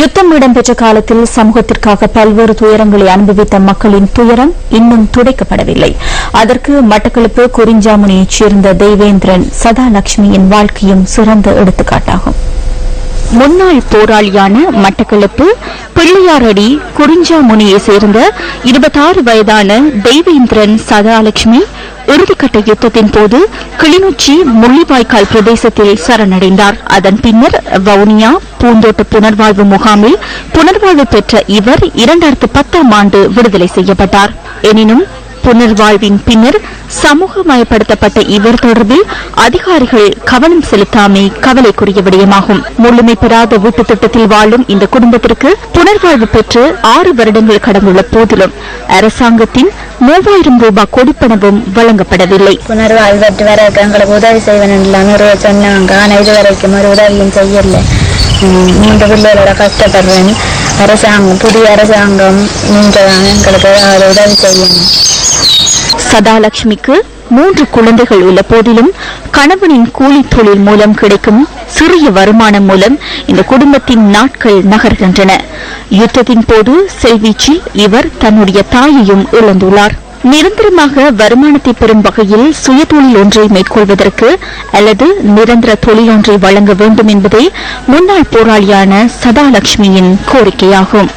யுத்தம் இடம்பெற்ற காலத்தில் சமூகத்திற்காக பல்வேறு துயரங்களை அனுபவித்த மக்களின் துயரம் இன்னும் துடைக்கப்படவில்லை. அதற்கு மட்டக்களப்பு குறிஞ்சாமணியைச் சேர்ந்த தெய்வேந்திரன் சதாலட்சுமியின் வாழ்க்கையும் சிறந்த எடுத்துக்காட்டாகும். முன்னாள் போராளியான மட்டக்களப்பு பிள்ளையாரடி குறிஞ்சாமுனியை சேர்ந்த இருபத்தாறு வயதான தெய்வேந்திரன் சதாலட்சுமி இறுதிக்கட்ட யுத்தத்தின் போது கிளிநொச்சி முள்ளிவாய்க்கால் பிரதேசத்தில் சரணடைந்தார். அதன் பின்னர் வவுனியா பூந்தோட்ட புனர்வாழ்வு முகாமில் புனர்வாழ்வு பெற்ற இவர் இரண்டாயிரத்து பத்தாம் ஆண்டு விடுதலை செய்யப்பட்டார். எனினும் புனர்வாழ்வின் பின்னர் சமூகமயப்படுத்தப்பட்ட இவர் தொடர்பில் அதிகாரிகள் கவனம் செலுத்தாமை கவலைக்குரிய விடயமாகும். முழுமை பெறாத வீட்டு திட்டத்தில் வாழும் இந்த குடும்பத்திற்கு புனர்வாழ்வு பெற்று ஆறு வருடங்கள் கடந்துள்ள போதிலும் அரசாங்கத்தின் மூவாயிரம் ரூபாய் கொடுப்பனவும் வழங்கப்படவில்லை. புனர்வாழ்வு பெற்று வர எங்களுக்கு உதவி செய்வேன் இல்லாமல் சொன்னாங்க. ஆனால் இது வரைக்கும் ஒரு உதவியும் செய்யல மூன்று பிள்ளைகளோட கஷ்டப்படுறேன். அரசாங்கம் புதிய அரசாங்கம் நீங்களான எங்களுக்கு உதவி செய்யணும். சதாலட்சுமிக்கு மூன்று குழந்தைகள் உள்ள போதிலும் கணவனின் கூலி தொழில் மூலம் கிடைக்கும் சிறிய வருமானம் மூலம் இந்த குடும்பத்தின் நாட்கள் நகர்கின்றன. யுத்தத்தின் போது செல்வீச்சில் இவர் தன்னுடைய தாயையும் இழந்துள்ளார். நிரந்தரமாக வருமானத்தை பெறும் வகையில் சுயதொழில் ஒன்றை மேற்கொள்வதற்கு அல்லது நிரந்தர தொழில் ஒன்றை வழங்க வேண்டும் என்பதே முன்னாள் போராளியான சதாலட்சுமியின் கோரிக்கையாகும்.